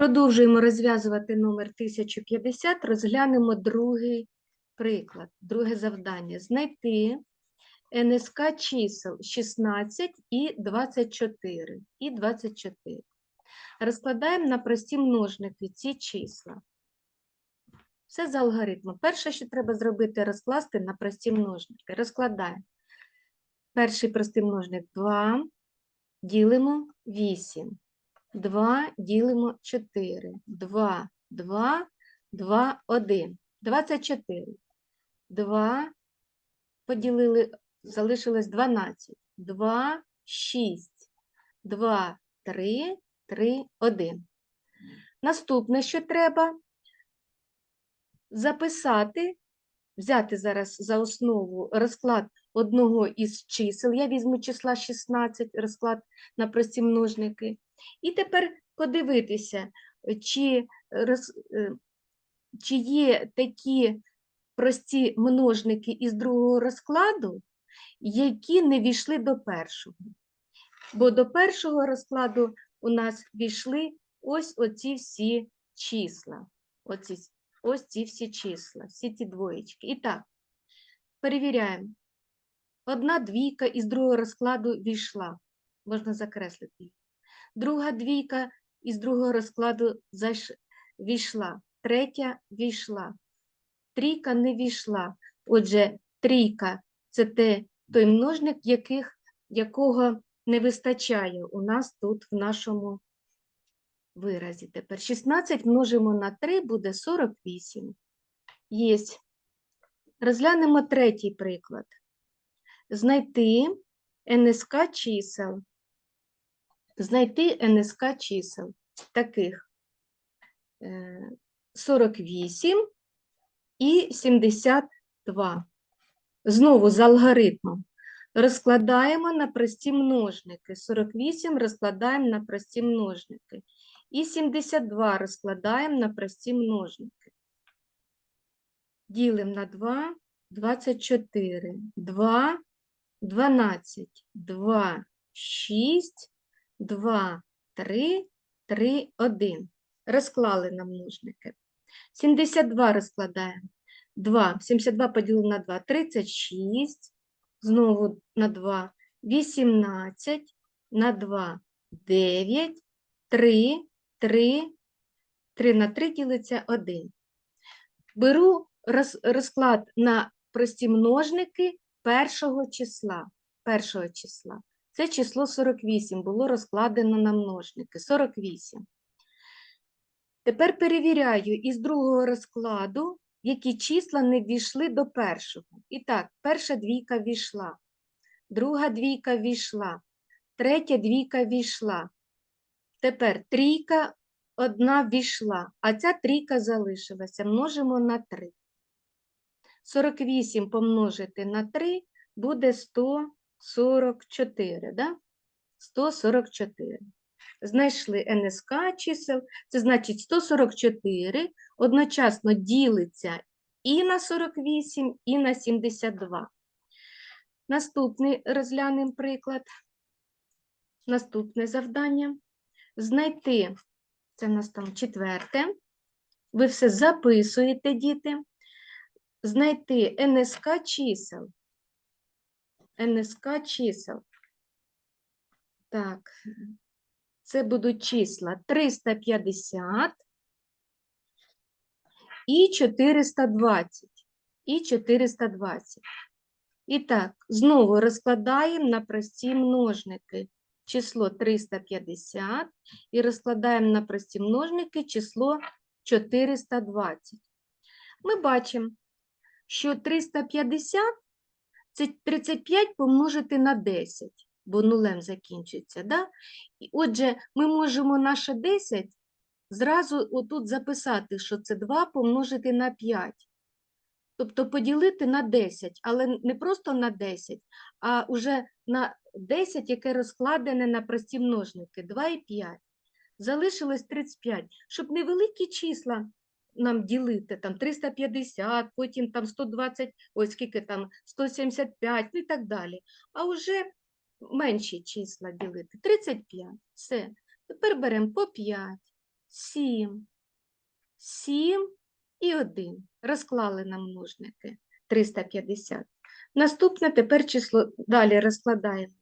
Продовжуємо розв'язувати номер 1050, розглянемо другий приклад, друге завдання. Знайти НСК чисел 16 і 24. І 24. Розкладаємо на прості множники ці числа. Все за алгоритмом. Перше, що треба зробити, розкласти на прості множники. Розкладаємо. Перший простий множник 2, ділимо 8. 2 ділимо 4. 2, 2, 2, 1. 24. 2 поділили, залишилось 12. 2, 6. 2, 3, 3, 1. Наступне, що треба записати, взяти зараз за основу розклад одного із чисел. Я візьму числа 16, розклад на прості множники. І тепер подивитися, чи, роз, е, чи є такі прості множники із другого розкладу, які не війшли до першого. Бо до першого розкладу у нас війшли ось оці всі числа. Оці, ось ці всі числа, всі ці двоєчки. І так, перевіряємо. Одна двійка із другого розкладу війшла. Можна закреслити її. Друга двійка із другого розкладу зайш... війшла. Третя війшла. Трійка не війшла. Отже, трійка це те, той множник, яких, якого не вистачає у нас тут в нашому виразі. Тепер 16 множимо на 3 буде 48. Єсть. Розглянемо третій приклад. Знайти НСК чисел знайти НСК чисел таких е, 48 і 72. Знову з алгоритмом. Розкладаємо на прості множники. 48 розкладаємо на прості множники. І 72 розкладаємо на прості множники. Ділимо на 2, 24, 2, 12, 2, 6, 2, 3, 3, 1. Розклали на множники. 72 розкладаємо. 2. 72 поділили на 2. 36. Знову на 2. 18. На 2. 9. 3. 3. 3 на 3 ділиться 1. Беру роз, розклад на прості множники першого числа. Першого числа. Це число 48 було розкладено на множники. 48. Тепер перевіряю із другого розкладу, які числа не ввійшли до першого. І так, перша двійка війшла, друга двійка війшла, третя двійка війшла. Тепер трійка одна війшла, а ця трійка залишилася. Множимо на 3. 48 помножити на 3 буде 100. 44, да? 144. Знайшли НСК чисел, це значить 144 одночасно ділиться і на 48, і на 72. Наступний розглянемо приклад. Наступне завдання. Знайти, це в нас там четверте. Ви все записуєте, діти. Знайти НСК чисел. НСК чисел. Так, це будуть числа 350 і 420. І 420. І так, знову розкладаємо на прості множники число 350 і розкладаємо на прості множники число 420. Ми бачимо, що 350 це 35 помножити на 10, бо нулем закінчиться. Да? І Отже, ми можемо наше 10 зразу отут записати, що це 2 помножити на 5. Тобто поділити на 10, але не просто на 10, а вже на 10, яке розкладене на прості множники 2 і 5. Залишилось 35. Щоб невеликі числа нам ділити там 350, потім там 120, ось скільки там 175 ну і так далі. А вже менші числа ділити 35. Все. Тепер беремо по 5. 7, 7 і 1. Розклали на множники 350. Наступне тепер число далі розкладаємо.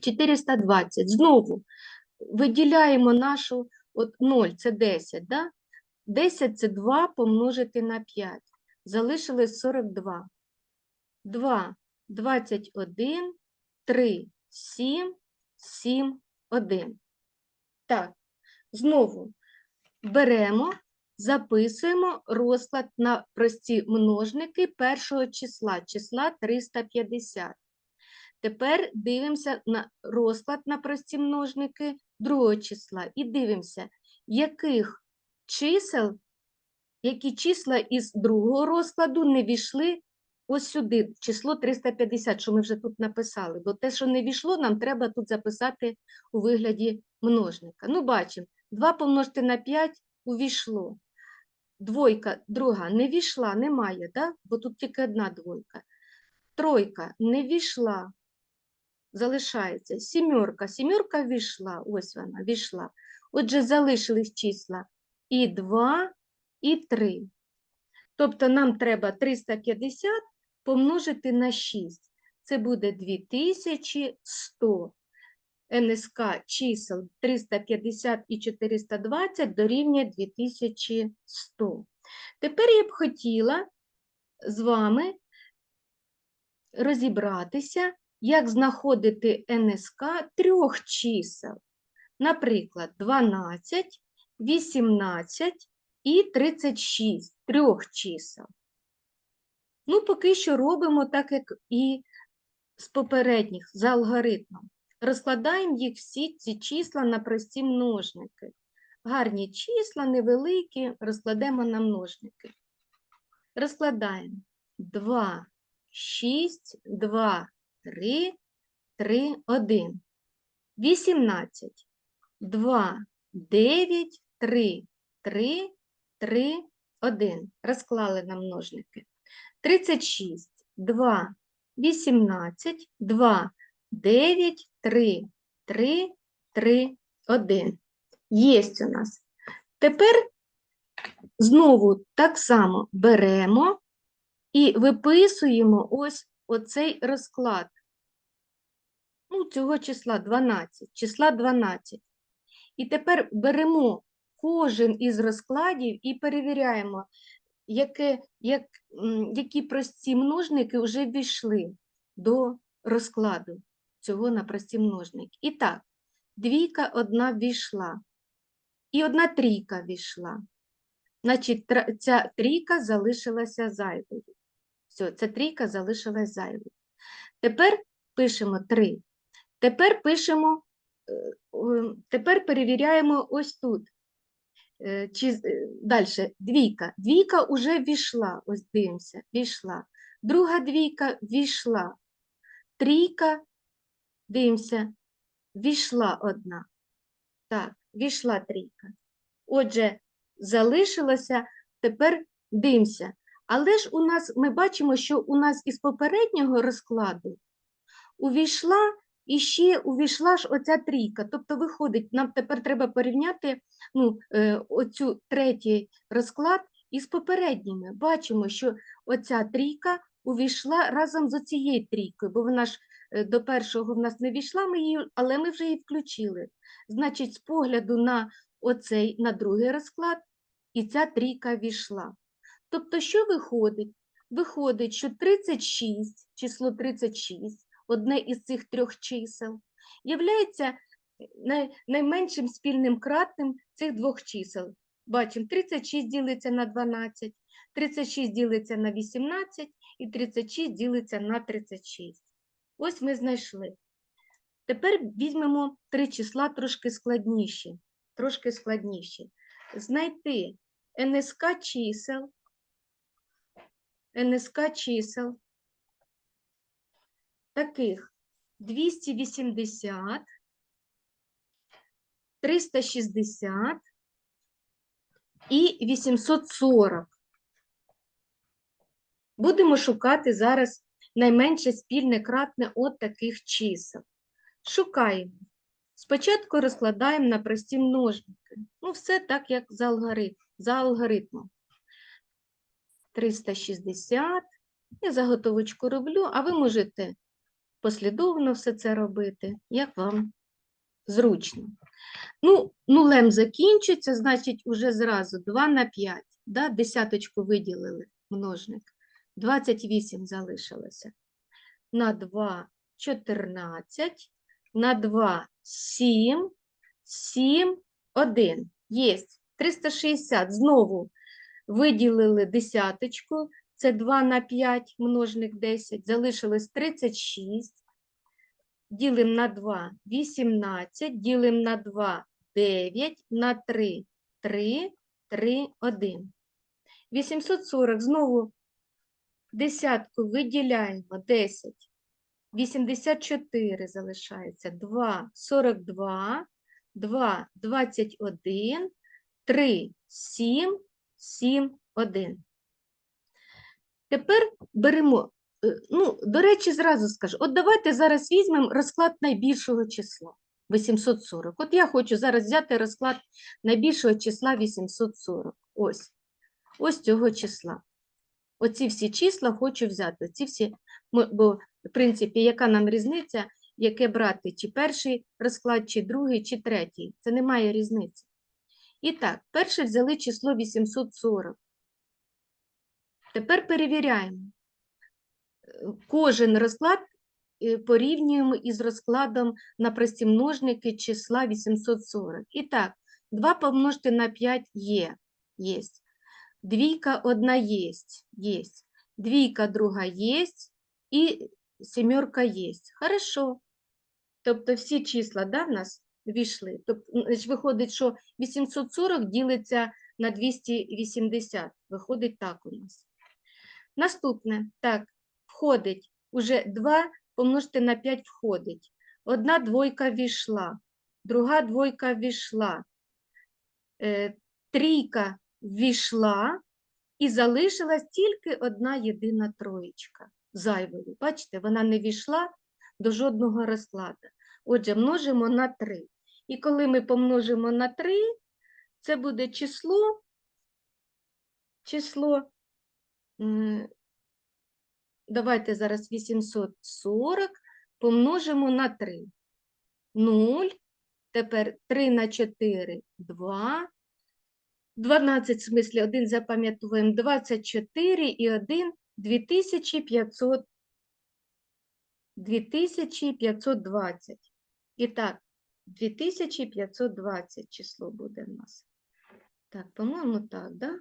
420. Знову виділяємо нашу от 0 це 10, да? 10 це 2 помножити на 5. Залишилось 42. 2, 21, 3, 7, 7, 1. Так, знову беремо, записуємо розклад на прості множники першого числа, числа 350. Тепер дивимося на розклад на прості множники другого числа і дивимося, яких чисел, які числа із другого розкладу не війшли ось сюди, число 350, що ми вже тут написали. Бо те, що не війшло, нам треба тут записати у вигляді множника. Ну, бачимо, 2 помножити на 5 увійшло. Двойка, друга, не війшла, немає, да? бо тут тільки одна двойка. Тройка не війшла, залишається. Сімерка, сімерка війшла, ось вона, війшла. Отже, залишились числа і 2, і 3. Тобто нам треба 350 помножити на 6. Це буде 2100. НСК чисел 350 і 420 дорівнює 2100. Тепер я б хотіла з вами розібратися, як знаходити НСК трьох чисел. Наприклад, 12, 18 і 36 трьох чисел. Ну, поки що робимо так, як і з попередніх, за алгоритмом. Розкладаємо їх всі ці числа на прості множники. Гарні числа, невеликі, розкладемо на множники. Розкладаємо 2, 6, 2, 3, 3, 1. 18, 2, 9, 3, 3, 3, 1. Розклали на множники. 36, 2, 18, 2, 9, 3, 3, 3, 1. Єсть у нас. Тепер знову так само беремо і виписуємо ось оцей розклад. Ну, цього числа 12, числа 12. І тепер беремо кожен із розкладів і перевіряємо, яке, як, які прості множники вже ввійшли до розкладу цього на прості множники. І так, двійка одна ввійшла, і одна трійка ввійшла. Значить, ця трійка залишилася зайвою. Все, ця трійка залишилась зайвою. Тепер пишемо 3. Тепер пишемо, е, тепер перевіряємо ось тут. Е, Чи далі двійка. Двійка вже ввійшла. Ось дивимося, ввійшла. Друга двійка ввійшла. Трійка, дивимося, ввійшла одна. Так, ввійшла трійка. Отже, залишилося, тепер дивимося. Але ж у нас, ми бачимо, що у нас із попереднього розкладу увійшла і ще увійшла ж оця трійка. Тобто, виходить, нам тепер треба порівняти ну, е, оцю третій розклад із попередніми. Бачимо, що оця трійка увійшла разом з оцією трійкою, бо вона ж е, до першого в нас не війшла, ми її, але ми вже її включили. Значить, з погляду на оцей, на другий розклад, і ця трійка війшла. Тобто, що виходить? Виходить, що 36, число 36, одне із цих трьох чисел, являється най- найменшим спільним кратним цих двох чисел. Бачимо, 36 ділиться на 12, 36 ділиться на 18 і 36 ділиться на 36. Ось ми знайшли. Тепер візьмемо три числа трошки складніші. Трошки складніші. Знайти НСК чисел, НСК чисел таких 280, 360 і 840. Будемо шукати зараз найменше спільне кратне от таких чисел. Шукаємо Спочатку розкладаємо на прості множники. Ну, все так, як за алгоритм, за алгоритмом. 360. Я заготовочку роблю, а ви можете послідовно все це робити, як вам зручно. Ну, нулем закінчиться, значить, уже зразу 2 на 5. Да? Десяточку виділили множник. 28 залишилося. На 2 – 14. На 2 – 7. 7, 1. Єсть. 360. Знову виділили десяточку. Це 2 на 5, множник 10. Залишилось 36. Ділимо на 2 – 18. Ділимо на 2 – 9. На 3 – 3, 3, 1. 840. Знову десятку виділяємо 10. 84 залишається. 2, 42, 2, 21, 3, 7, 7, 1. Тепер беремо, е, ну, до речі, зразу скажу, от давайте зараз візьмемо розклад найбільшого числа 840. От я хочу зараз взяти розклад найбільшого числа 840. Ось. Ось цього числа. Оці всі числа хочу взяти. Ці всі, бо, в принципі, яка нам різниця, яке брати, чи перший розклад, чи другий, чи третій. Це не має різниці. І так, перше взяли число 840. Тепер перевіряємо. Кожен розклад е, порівнюємо із розкладом на прості множники числа 840. І так, 2 помножити на 5 є. Єсть. Двійка одна єсть. Єсть. Двійка друга єсть. І сімерка єсть. Хорошо. Тобто всі числа да, в нас війшли. Тобто, виходить, що 840 ділиться на 280. Виходить так у нас. Наступне, так, входить, уже 2 помножити на 5 входить. Одна двойка війшла, друга двойка війшла, е, трійка війшла, і залишилась тільки одна єдина троєчка зайвою. Бачите, вона не війшла до жодного розкладу. Отже, множимо на 3. І коли ми помножимо на 3, це буде число, число Давайте зараз 840 помножимо на 3. 0. Тепер 3 на 4 – 2. 12, в смислі, 1 запам'ятовуємо. 24 і 1 – 2500. 2520. І так, 2520 число буде в нас. Так, по-моєму, так, да?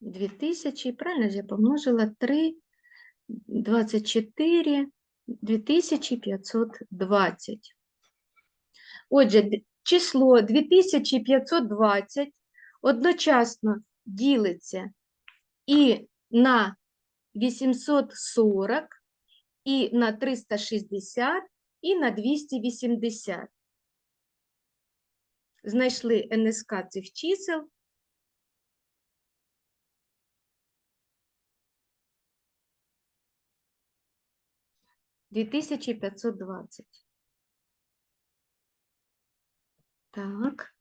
2000, правильно я помножила 3, 24, 2520. Отже, число 2520 одночасно ділиться і на 840, і на 360, і на 280. Знайшли НСК цих чисел. Дві тисячі п'ятсот двадцять. Так.